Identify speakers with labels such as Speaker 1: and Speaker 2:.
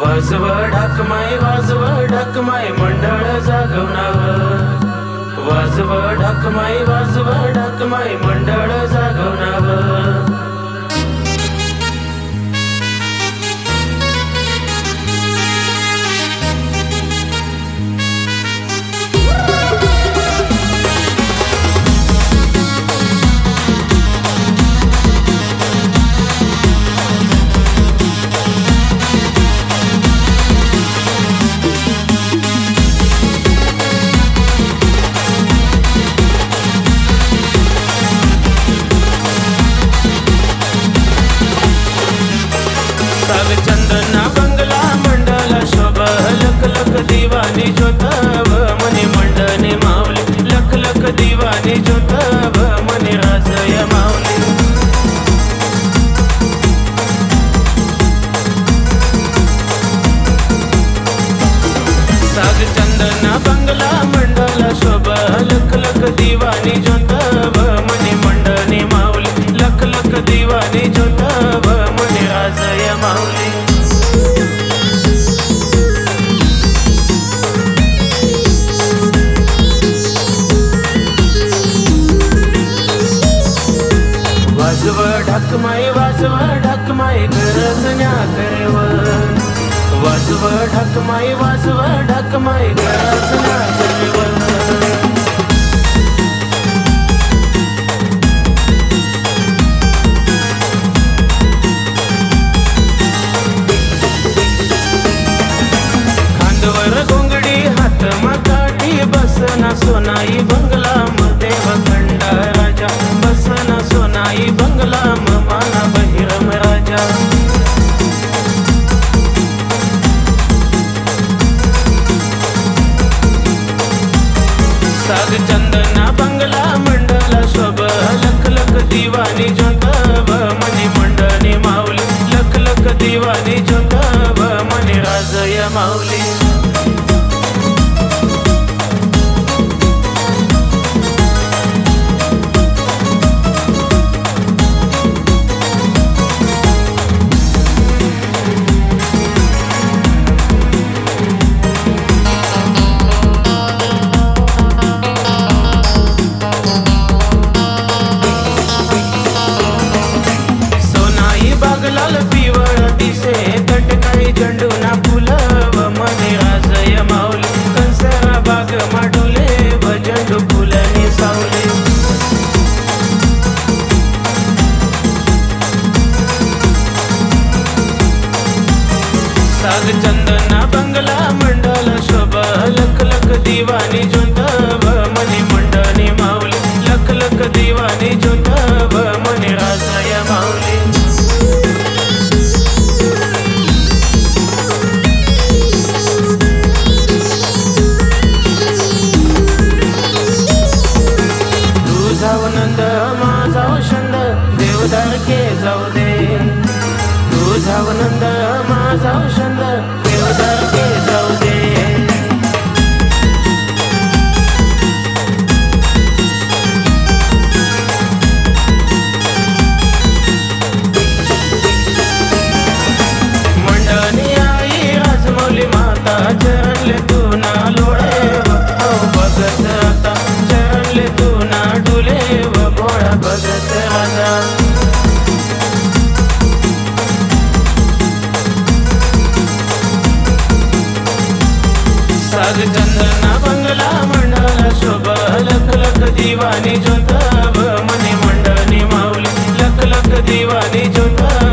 Speaker 1: वाजव ढाकमाय वाजव ढाकमाय मंडळ जागवणावं वाजव ढाकमाय वाजव ढाकमाय मंडळ जागवणावं चंदना बंगला मंडल शोभ लख लख दिवानी ज्योतव मनी मंडने मावले लख लख दिवानी ज्योतव मनी राजय मावले साग चंदना बंगला मंडल शोभ लख लख दिवानी ज्योतव ढाकमाई वाजव ढाकमाई गरजण्या करेव. वाजव ढाकमाई वाजव ढाकमाई गरजण्या करेव. खांदवर गोंगडी हात काठी बसना सोनाई बंगला साग साग चंदना बंगला मंडल शोभा लख लख दिवानी ज्योतव मनी मंडनी माऊली लख लख दिवानी ज्योतव मनी राजय माऊली. तुझा नंद माझा छंद देवदार के जाऊ दे. तुझा नंद माझा छंद देवदार के जाऊ राग चंदना बंगला मंडळ शोभ लख लख दिवानी जोताब मनी मंडळी माऊली लख लख दिवानी जोताब